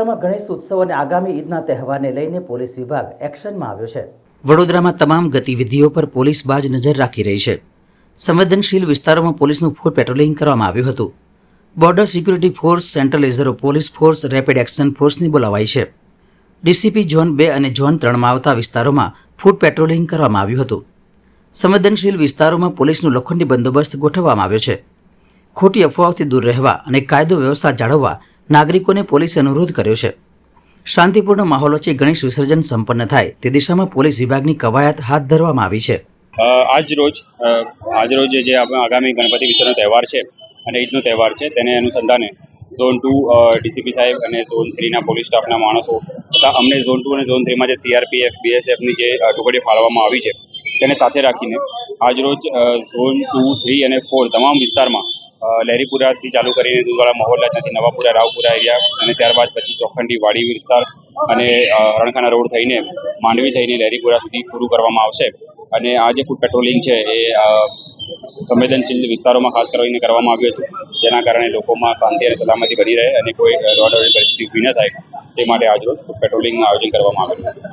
વડોદરામાં ગણેશ ઉત્સવ અને આગામી ઈદના તહેવારને લઈને પોલીસ વિભાગ એક્શનમાં આવ્યો છે. વડોદરામાં તમામ ગતિવિધિઓ પર પોલીસ બાજ નજર રાખી રહી છે. સંવેદનશીલ વિસ્તારોમાં પોલીસનું ફૂડ પેટ્રોલિંગ કરવામાં આવ્યું હતું. Border security force central reserve police force rapid action ફોર્સની બોલાવાઈ છે. ડીસીપી ઝોન બે અને ઝોન ત્રણમાં આવતા વિસ્તારોમાં ફૂડ પેટ્રોલિંગ કરવામાં આવ્યું હતું. સંવેદનશીલ વિસ્તારોમાં પોલીસનું લોખંડી બંદોબસ્ત ગોઠવવામાં આવ્યો છે. ખોટી અફવાઓથી દૂર રહેવા અને કાયદો વ્યવસ્થા જાળવવા નાગરિકોને પોલીસે અનુરોધ કર્યો છે. શાંતિપૂર્ણ માહોલ વચ્ચે ગણેશ વિસર્જન સંપન્ન થાય તે દિશામાં પોલીસ વિભાગની કવાયત હાથ ધરવામાં આવી છે. આજ રોજ આજ રોજ જે આગામી ગણપતિ વિસર્જનનો તહેવાર છે અને ઈદનો તહેવાર છે, તેને અનુસંધાને ઝોન ટુ ડીસીપી સાહેબ અને ઝોન થ્રીના પોલીસ સ્ટાફના માણસો તથા અમને ઝોન ટુ અને ઝોન થ્રીમાં જે સીઆરપીએફ, બીએસએફની જે ટુકડી ફાળવામાં આવી છે, તેને સાથે રાખીને આજ રોજ ઝોન ટુ, થ્રી અને ફોર તમામ વિસ્તારમાં લહેરીપુરાથી ચાલુ કરીને દૂધવાળા મહોલ્લા ત્યાંથી નવાપુરા, રાવપુરા એરિયા અને ત્યારબાદ પછી ચોખંડી, વાડી વિસ્તાર અને રણખાના રોડ થઈને માંડવી થઈને લહેરીપુરા સુધી પૂરું કરવામાં આવશે. અને આ જે ફૂડ પેટ્રોલિંગ છે એ સંવેદનશીલ વિસ્તારોમાં ખાસ કરીને કરવામાં આવ્યું હતું. જેના કારણે લોકોમાં શાંતિ અને સલામતી બની રહે અને કોઈ રોડ પરિસ્થિતિ ઊભી ન થાય. તે માટે આજરોજ ફૂડ પેટ્રોલિંગનું આયોજન કરવામાં આવ્યું